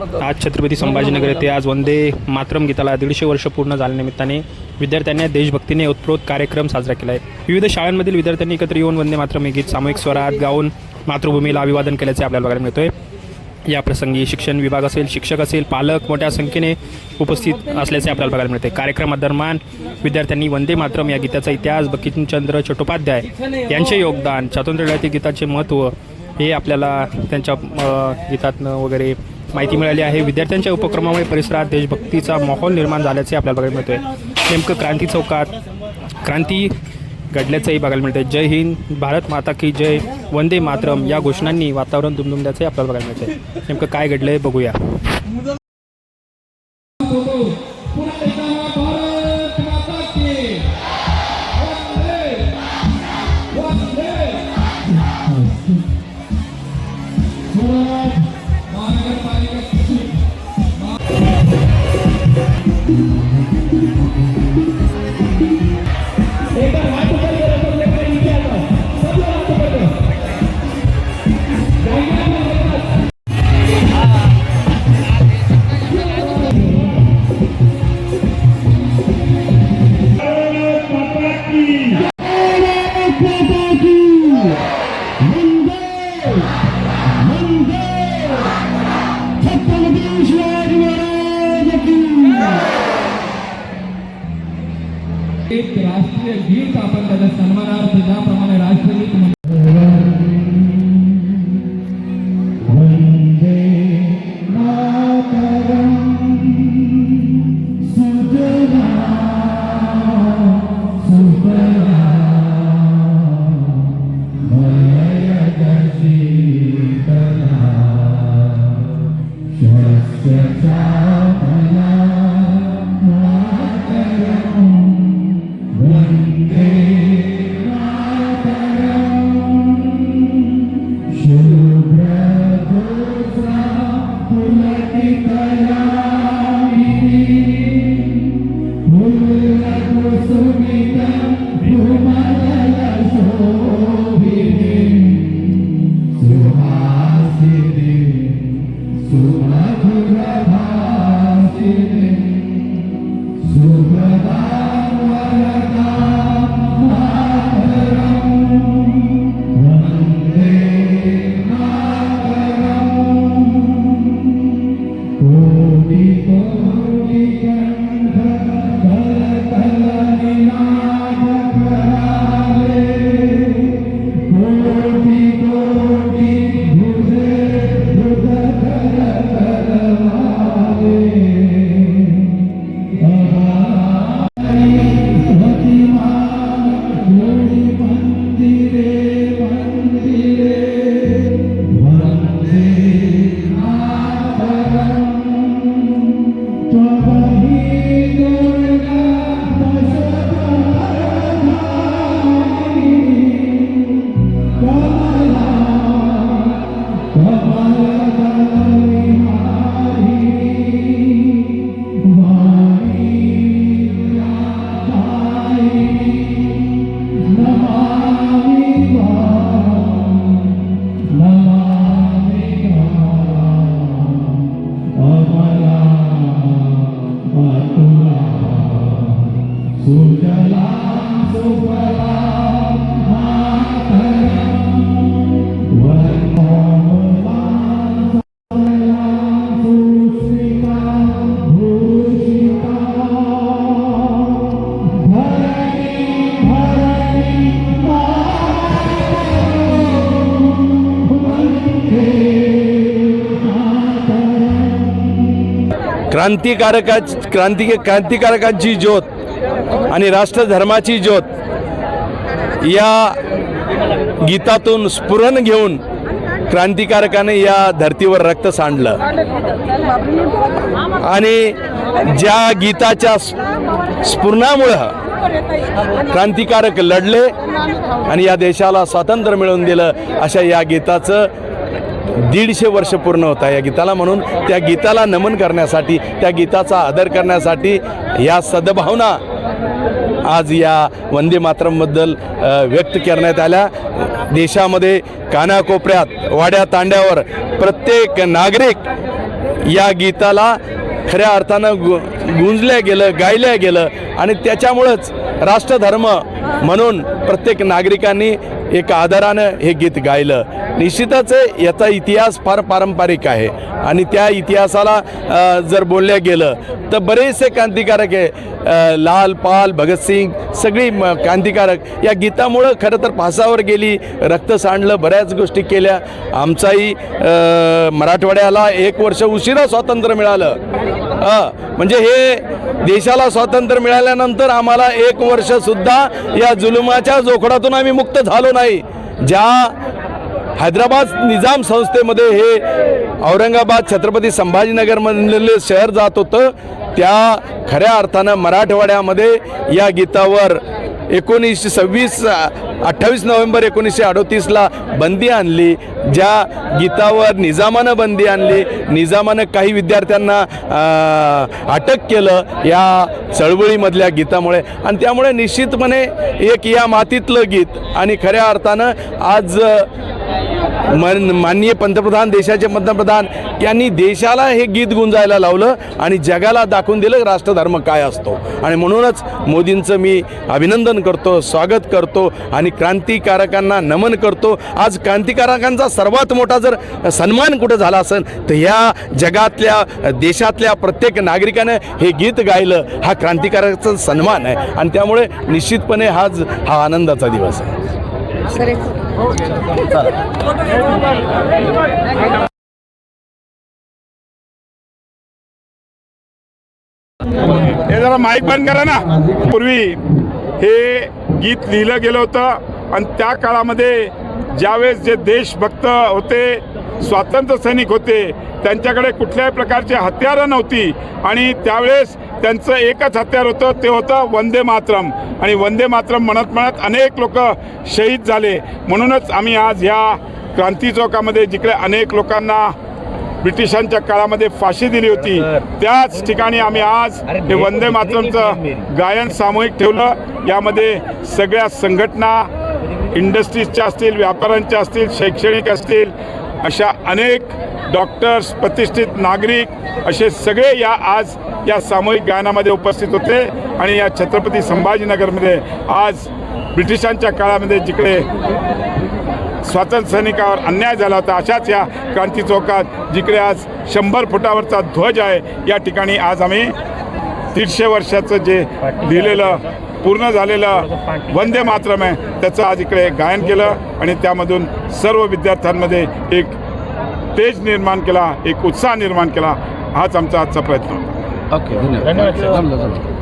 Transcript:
आज छत्रपती संभाजीनगर येथे आज वंदे मातरम गीताला दीडशे वर्ष पूर्ण झाल्यानिमित्ताने विद्यार्थ्यांनी देशभक्तीने उत्प्रोत कार्यक्रम साजरा केला आहे. विविध शाळांमधील विद्यार्थ्यांनी एकत्र येऊन वंदे मातरम हे गीत सामूहिक स्वरात गाऊन मातृभूमीला अभिवादन केल्याचे आपल्याला बघायला मिळतोय. या प्रसंगी शिक्षण विभाग असेल शिक्षक असेल पालक मोठ्या संख्येने उपस्थित असल्याचे आपल्याला बघायला मिळते कार्यक्रमादरम्यान विद्यार्थ्यांनी वंदे मातरम या गीताचा इतिहास बंकिमचंद्र चट्टोपाध्याय यांचे योगदान स्वातंत्र्यलढती गीताचे महत्त्व हे आपल्याला त्यांच्या गीतातनं वगैरे माहिती मिळाली आहे. विद्यार्थ्यांच्या उपक्रमामुळे परिसरात देशभक्तीचा माहोल निर्माण झाल्याचे आपल्याला बघायला मिळतोय. नेमकं क्रांती चौकात क्रांती घडल्याचंही बघायला मिळतंय. जय हिंद भारत माता की जय वंदे मातरम या घोषणांनी वातावरण दुमदुमल्याचंही आपल्याला बघायला मिळतंय. नेमकं काय घडलंय बघूया. एक राष्ट्रीय गीत आपण त्याच्या सन्मानार्थ ज्याप्रमाणे राष्ट्रगीत म्हणतो Baba. क्रांतिकारका क्रांती क्रांतिकारकांची ज्योत आणि राष्ट्रधर्माची ज्योत या गीतातून स्फुरण घेऊन क्रांतिकारकाने या धर्तीवर रक्त सांडलं. आणि ज्या गीताच्या स्फुरणामुळं क्रांतिकारक लढले आणि या देशाला स्वातंत्र्य मिळवून दिलं अशा या गीताचं दीडशे वर्ष पूर्ण होत आहे या गीताला म्हणून. त्या गीताला नमन करण्यासाठी त्या गीताचा आदर करण्यासाठी या सद्भावना आज या वंदे मातरमबद्दल व्यक्त करण्यात आल्या. देशामध्ये कानाकोपऱ्यात वाड्या तांड्यावर प्रत्येक नागरिक या गीताला खऱ्या अर्थानं गु गुंजल्या गेलं गायल्या गेलं आणि त्याच्यामुळंच राष्ट्रधर्म म्हणून प्रत्येक नागरिकांनी एक आदरानं हे गीत गायलं. निश्चितच आहे, याचा इतिहास फार पारंपरिक आहे. आणि त्या इतिहासाला जर बोलल्या गेलं तर बरेचसे क्रांतिकारक आहे लाल पाल भगतसिंग सगळी म- क्रांतिकारक या गीतामुळं खरं तर फासावर गेली रक्त सांडलं बऱ्याच गोष्टी केल्या. आमचाही मराठवाड्याला एक वर्ष उशिरा स्वातंत्र्य मिळालं. म्हणजे हे देशाला स्वातंत्र्य मिळाल्यानंतर आम्हाला एक वर्षसुद्धा या जुलुमाच्या जोखडातून आम्ही मुक्त झालो नाही. ज्या हैदराबाद निजाम संस्थेमध्ये हे औरंगाबाद छत्रपती संभाजीनगरमधले शहर जात होतं त्या खऱ्या अर्थानं मराठवाड्यामध्ये या गीतावर एकोणीसशे सव्वीस अठ्ठावीस नोव्हेंबर एकोणीसशे अडोतीसला बंदी आणली. ज्या गीतावर निजामानं बंदी आणली निजामानं काही विद्यार्थ्यांना अटक केलं या चळवळीमधल्या गीतामुळे. आणि त्यामुळे निश्चितपणे एक या मातीतलं गीत आणि खऱ्या अर्थानं आज मन माननीय पंतप्रधान देशाचे पंतप्रधान यांनी देशाला हे गीत गुंजायला लावलं आणि जगाला दाखवून दिलं राष्ट्रधर्म काय असतो. आणि म्हणूनच मोदींचं मी अभिनंदन करतो स्वागत करतो आणि क्रांतिकारकांना नमन करतो. आज क्रांतिकारकांचा सर्वात मोठा जर सन्मान कुठं झाला असेल तर ह्या जगातल्या देशातल्या प्रत्येक नागरिकानं हे गीत गायलं हा क्रांतिकारकाचा सन्मान आहे. आणि त्यामुळे निश्चितपणे हाच हा आनंदाचा दिवस आहे. हे जरा माईक बंद करा ना. पूर्वी हे गीत लिहिलं गेलं होतं आणि त्या काळामध्ये ज्यावेळेस जे देशभक्त होते स्वातंत्र्य सैनिक होते त्यांच्याकडे कुठल्याही प्रकारची हत्यारं नव्हती आणि त्यावेळेस त्यांचं एकच हत्यार होतं ते होतं वंदे मातरम. आणि वंदे मातरम म्हणत म्हणत अनेक लोक शहीद झाले. म्हणूनच आम्ही आज ह्या क्रांती चौकामध्ये जिकडे अनेक लोकांना ब्रिटिशांच्या काळामध्ये फाशी दिली होती त्याच ठिकाणी आम्ही आज हे वंदे मातरमचं गायन सामूहिक ठेवलं. यामध्ये सगळ्या संघटना इंडस्ट्रीजच्या असतील व्यापाऱ्यांच्या असतील शैक्षणिक असतील अशा अनेक डॉक्टर्स प्रतिष्ठित नागरिक असे सगळे या आज या सामूहिक गायनामध्ये उपस्थित होते आणि या छत्रपती संभाजीनगरमध्ये आज ब्रिटिशांच्या काळामध्ये जिकडे स्वातंत्र्य सैनिकावर अन्याय झाला होता अशाच या क्रांती चौकात जिकडे आज शंभर फुटावरचा ध्वज आहे या ठिकाणी आज आम्ही दीडशे वर्षाचं जे लिहिलेलं पूर्ण झालेलं वंदे मातरम आहे त्याचं आज इकडे गायन केलं आणि त्यामधून सर्व विद्यार्थ्यांमध्ये एक तेज निर्माण केला एक उत्साह निर्माण केला हाच आमचा आजचा प्रयत्न होता. ओके धन्यवाद